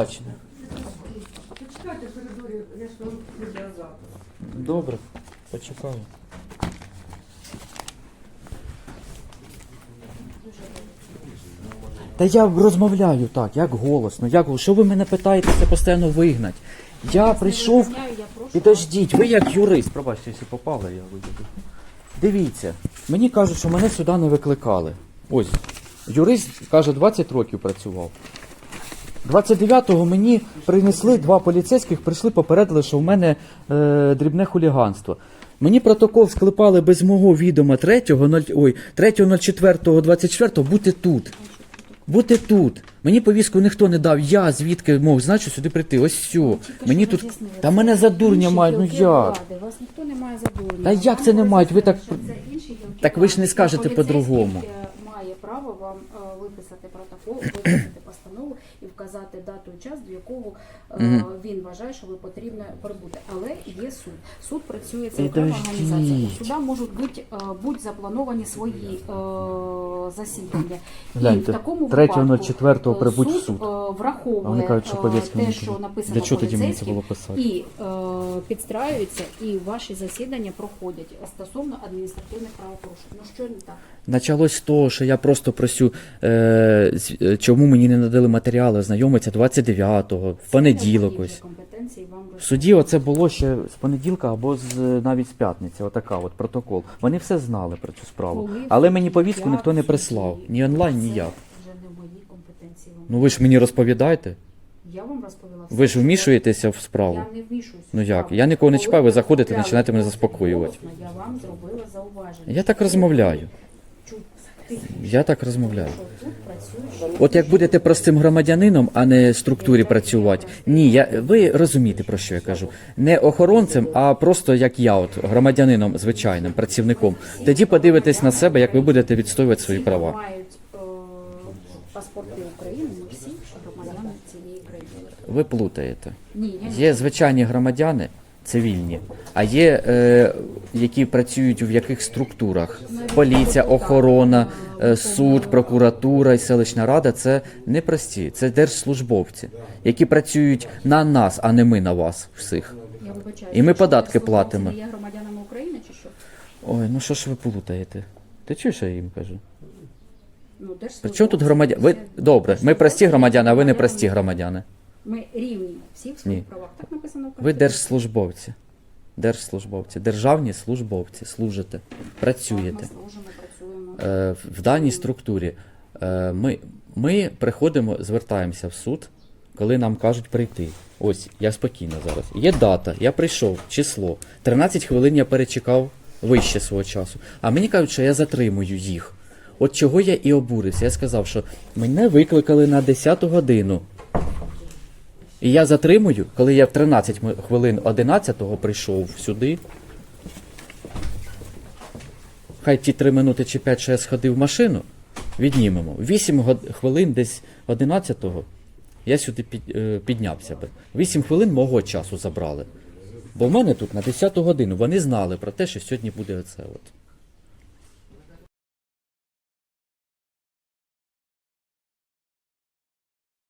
Бачення. Почекайте в коридорі, я ж вам відеозапис. Добре, почекаю. Та я розмовляю так, як голосно, як що ви мене питаєтеся постійно вигнати? Я прийшов. Підождіть, ви як юрист, пробачте, якщо попали, я вийду. Дивіться, мені кажуть, що мене сюди не викликали. Ось, юрист каже, 20 років працював. 29-го мені принесли два поліцейських, прийшли, попередили, що в мене е, дрібне хуліганство. Мені протокол склепали без мого відома 3-го, ноль- ой, 3.04, 24 бути тут. Бути тут. Мені повістку ніхто не дав. Я звідки мог що сюди прийти. Ось все. Мені тут. Та мене за дурня мають, ну як? Вас ніхто не має за дурня. Та як це не мають? Ви так- Так ви ж не скажете по-другому. Е, вам е, виписати протокол, виписати постанову і вказати дату і час, до якого е, він вважає, що ви потрібно прибути. Але є суд. Суд працює це окрема Підождіть. організація. Суда можуть бути е, будь заплановані свої е, засідання. І в такому 3.04 випадку, прибудь е, суд. е, враховує е, те, що написано поліцейським, і е, підстраюються, і ваші засідання проходять стосовно адміністративних правопорушень. Ну що не так? Началось з того, що я просто просю, е, з- е, чому мені не надали матеріали, знайомиться 29-го, в понеділок ось. компетенції вам В суді оце було ще з понеділка або з е, навіть з п'ятниці, отака от протокол. Вони все знали про цю справу. Коли Але мені повістку ніхто не прислав. Ні онлайн, Це ніяк. Вже не в моїй компетенції вам. Ну ви ж мені розповідаєте. Я вам розповіла. все, Ви ж вмішуєтеся в справу. Я не вмішуюся. Ну як? Я нікого не чіпаю, ви заходите, починаєте мене заспокоювати. Я вам зробила зауваження. Я так розмовляю. Я так розмовляю. От як будете простим громадянином, а не структурі працювати. Ні, я ви розумієте про що я кажу. Не охоронцем, а просто як я, от громадянином, звичайним працівником. Тоді подивитесь на себе, як ви будете відстоювати свої права. мають е, паспорти України, всі громадяни цієї країни. Ви плутаєте. Ні, я Є звичайні громадяни, цивільні, а є е, які працюють в яких структурах: поліція, охорона, е, суд, прокуратура і селищна рада це не прості, це держслужбовці, які працюють на нас, а не ми на вас всіх. Я вибачаю. І ми податки платимо. Є громадянами України чи що? Ой, ну що ж ви плутаєте? Ти чуєш, що я їм кажу? Ну, При чому тут громадяни? Ви добре, ми прості громадяни, а ви не прості громадяни. Ми рівні всі в Ні. правах. Так написано в Ви Конституції. держслужбовці. Держслужбовці, державні службовці, служите, працюєте. Ми служимо, працюємо. Е, в даній структурі е, ми, ми приходимо, звертаємося в суд, коли нам кажуть прийти. Ось, я спокійно зараз. Є дата, я прийшов, число. 13 хвилин я перечекав вище свого часу. А мені кажуть, що я затримую їх. От чого я і обурився. Я сказав, що мене викликали на 10 годину. І я затримую, коли я в 13 хвилин 11-го прийшов сюди. Хай ті 3 минути чи 5, що я сходив в машину, віднімемо. 8 хвилин десь 11-го я сюди е, піднявся би. 8 хвилин мого часу забрали. Бо в мене тут на 10 годину вони знали про те, що сьогодні буде оце от.